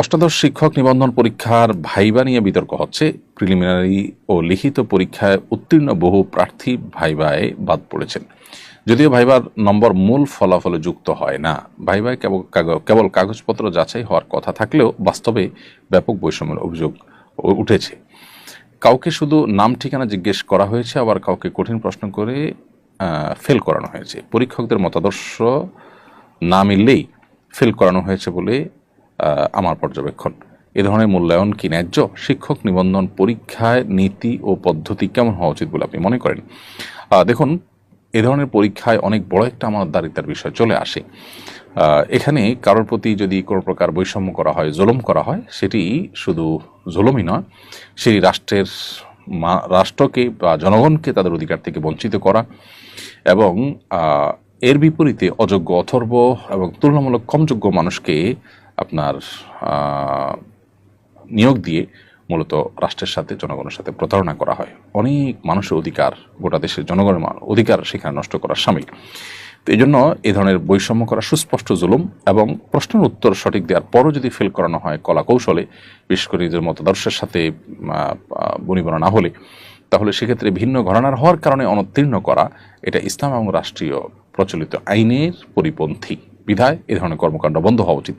অষ্টাদশ শিক্ষক নিবন্ধন পরীক্ষার ভাইবা নিয়ে বিতর্ক হচ্ছে। প্রিলিমিনারি ও লিখিত পরীক্ষায় উত্তীর্ণ বহু প্রার্থী ভাইবায় বাদ পড়েছেন। যদিও ভাইবার নম্বর মূল ফলাফলে যুক্ত হয় না, ভাইবায় কেবল কেবল কাগজপত্র যাচাই হওয়ার কথা থাকলেও বাস্তবে ব্যাপক বৈষম্যের অভিযোগ উঠেছে। কাউকে শুধু নাম ঠিকানা জিজ্ঞেস করা হয়েছে, আবার কাউকে কঠিন প্রশ্ন করে ফেল করানো হয়েছে। পরীক্ষকদের মতাদর্শ না মিললেই ফেল করানো হয়েছে বলে আমার পর্যবেক্ষণ। এ ধরনের মূল্যায়ন কি ন্যায্য? শিক্ষক নিবন্ধন পরীক্ষায় নীতি ও পদ্ধতি কেমন হওয়া উচিত বলে আপনি মনে করেন? দেখুন, এ ধরনের পরীক্ষায় অনেক বড় একটা আমার দারিদ্রার বিষয় চলে আসে। এখানে কারোর প্রতি যদি কোনো প্রকার বৈষম্য করা হয়, জুলুম করা হয়, সেটি শুধু জুলুমই নয়, সেই রাষ্ট্রের রাষ্ট্রকে বা জনগণকে তাদের অধিকার থেকে বঞ্চিত করা এবং এর বিপরীতে অযোগ্য, অথর্ব এবং তুলনামূলক কমযোগ্য মানুষকে আপনার নিয়োগ দিয়ে মূলত রাষ্ট্রের সাথে, জনগণের সাথে প্রতারণা করা হয়। অনেক মানুষের অধিকার গোটা দেশের জনগণের অধিকার সেখানে নষ্ট করার সামিল। তো এই জন্য এ ধরনের বৈষম্য করা সুস্পষ্ট জুলুম এবং প্রশ্নের উত্তর সঠিক দেওয়ার পরও যদি ফেল করানো হয় কলা কৌশলে বিশেষ করে নিজের মতাদর্শের সাথে বনিবনা না হলে তাহলে সেক্ষেত্রে ভিন্ন ঘরানার হওয়ার কারণে অনুত্তীর্ণ করা এটা ইসলাম এবং রাষ্ট্রীয় প্রচলিত আইনের পরিপন্থী। বিধায় এ ধরনের কর্মকাণ্ড বন্ধ হওয়া উচিত।